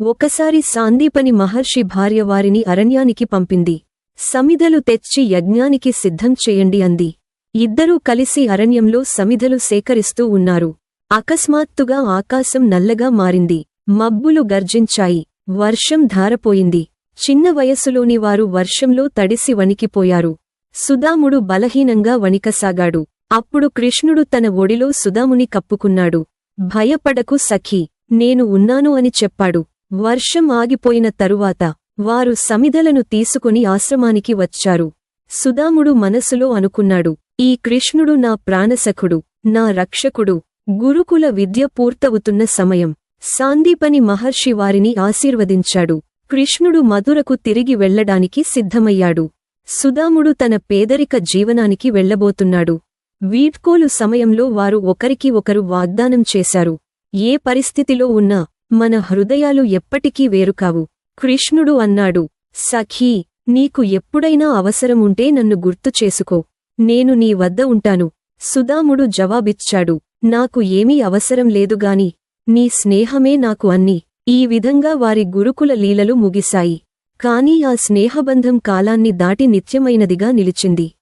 ఒకసారి సాందీపని మహర్షి భార్య వారిని అరణ్యానికి పంపింది. సమిధలు తెచ్చి యజ్ఞానికి సిద్ధం చేయండి అంది. ఇద్దరూ కలిసి అరణ్యంలో సమిధలు సేకరిస్తూ ఉన్నారు. అకస్మాత్తుగా ఆకాశం నల్లగా మారింది. మబ్బులు గర్జించాయి. వర్షం ధారపోయింది. చిన్న వయసులోని వారు వర్షంలో తడిసి వణికిపోయారు. సుదాముడు బలహీనంగా వణికసాగాడు. అప్పుడు కృష్ణుడు తన ఒడిలో సుదాముని కప్పుకున్నాడు. భయపడకు సఖీ. నేను ఉన్నాను అని చెప్పాడు. వర్షం ఆగిపోయిన తరువాత వారు సమిధలను తీసుకుని ఆశ్రమానికి వచ్చారు. సుదాముడు మనసులో అనుకున్నాడు ఈ కృష్ణుడు నా ప్రాణసఖుడు నా రక్షకుడు గురుకుల విద్య పూర్తవుతున్న సమయం. సాందీపని మహర్షి వారిని ఆశీర్వదించాడు. కృష్ణుడు మధురకు తిరిగి వెళ్ళడానికి సిద్ధమయ్యాడు. సుదాముడు తన పేదరిక జీవనానికి వెళ్ళబోతున్నాడు వీడ్కోలు సమయంలో వారు ఒకరికి ఒకరు వాగ్దానం చేశారు. ఏ పరిస్థితిలో ఉన్నా మన హృదయాలు ఎప్పటికీ వేరుకావు. కృష్ణుడు అన్నాడు సఖీ నీకు ఎప్పుడైనా అవసరముంటే నన్ను గుర్తు చేసుకో. నేను నీ వద్ద ఉంటాను. సుదాముడు జవాబిచ్చాడు నాకు ఏమీ అవసరం లేదుగాని నీ స్నేహమే నాకు అన్ని. ఈ విధంగా వారి గురుకుల లీలలు ముగిశాయి. కాని ఆ స్నేహబంధం కాలాన్ని దాటి నిత్యమైనదిగా నిలిచింది.